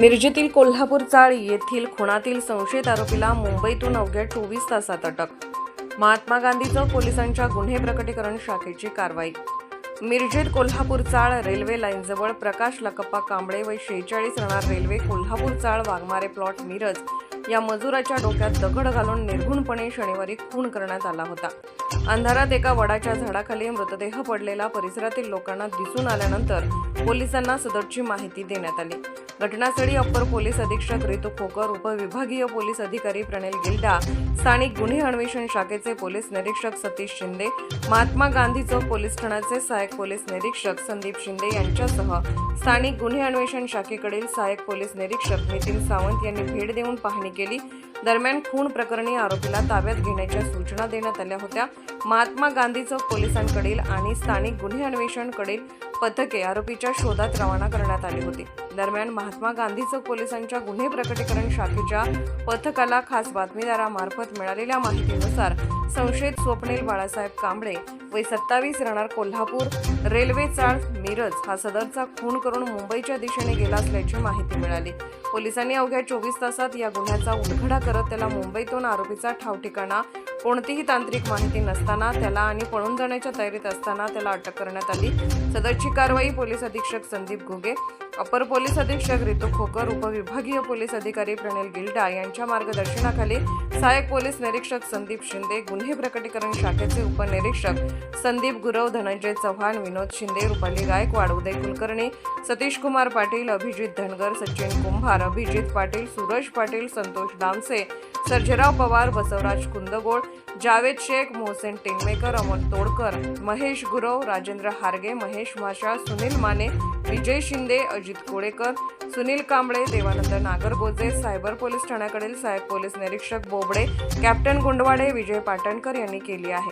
मिरजेतील कोल्हापूर चाळ येथील खुणातील संशयित आरोपीला मुंबईतून अवघ्या चोवीस तासात अटक. महात्मा गांधी चौक पोलिसांच्या गुन्हे प्रकटीकरण शाखेची कारवाई. मिरजेत कोल्हापूर चाळ रेल्वे लाईनजवळ प्रकाश लकप्पा कांबळे व शेहेचाळीस राहणार रेल्वे कोल्हापूर चाळ वाघमारे प्लॉट मिरज या मजुराच्या डोक्यात दगड घालून निर्घुणपणे शनिवारी खून करण्यात आला होता. अंधारात एका वडाच्या झाडाखाली मृतदेह पडलेला परिसरातील लोकांना दिसून आल्यानंतर पोलिसांना सदरची माहिती देण्यात आली. घटनास्थळी अप्पर पोलीस अधीक्षक रितू खोकर उपविभागीय पोलीस अधिकारी प्रणेल गिल्डा स्थानिक गुन्हे अन्वेषण शाखेचे पोलीस निरीक्षक सतीश शिंदे महात्मा गांधी चौक पोलीस ठाण्याचे सहाय्यक पोलीस निरीक्षक संदीप शिंदे यांच्यासह स्थानिक गुन्हे अन्वेषण शाखेकडील सहाय्यक पोलीस निरीक्षक नितीन सावंत यांनी भेट देऊन पाहणी केली. दरम्यान खून प्रकरणी आरोपीला ताब्यात घेण्याच्या सूचना देण्यात आल्या होत्या. महात्मा गांधी चौक पोलिसांकडील आणि स्थानिक गुन्हे अन्वेषणकडील पथके आरोपीच्या शोधात रवाना करण्यात आली होती. दरम्यान महात्मा गांधी चौक पोलिसांच्या गुन्हे प्रकटीकरण शाखेच्या पथकाला खास बातमीदारामार्फत मिळालेल्या माहितीनुसार संशयित स्वप्नील बाळासाहेब कांबळे वय सत्तावीस राहणार कोल्हापूर रेल्वे चाळ मिरज हा सदरचा खून करून मुंबईच्या दिशेने गेला असल्याची माहिती मिळाली. पोलिसांनी अवघ्या चोवीस तासात या गुन्ह्याचा उलगडा करत त्याला मुंबईतून आरोपीचा ठाव ठिकाणा कोणतीही तांत्रिक माहिती नसताना त्याला आणि पळून जाण्याच्या तयारीत असताना त्याला अटक करण्यात आली. सदरची कारवाई पोलीस अधीक्षक संदीप घुगे अपर पोलीस अधीक्षक रितू खोकर उपविभागीय पोलीस अधिकारी प्रणेल गिल्डा यांच्या मार्गदर्शनाखाली सहाय्यक पोलीस निरीक्षक संदीप शिंदे गुन्हे प्रकटीकरण शाखेचे उपनिरीक्षक संदीप गुरव धनंजय चव्हाण विनोद शिंदे रुपाली गायकवाड उदय कुलकर्णी सतीश कुमार पाटील अभिजित धनगर सचिन कुंभार अभिजित पाटील सूरज पाटील संतोष दामसे सर्जेराव पवार बसवराज कुंदगोळ जावेद शेख मोहसेन टिनमेकर अमोल तोडकर महेश गुरव राजेंद्र हारगे महेश माशा सुनील माने विजय शिंदे अजित कोडेकर सुनील कांबळे देवानंद नागरगोजे सायबर पोलीस ठाण्याकडील साहेब पोलीस निरीक्षक बोबडे कॅप्टन गुंडवाडे विजय पाटणकर यांनी केली आहे.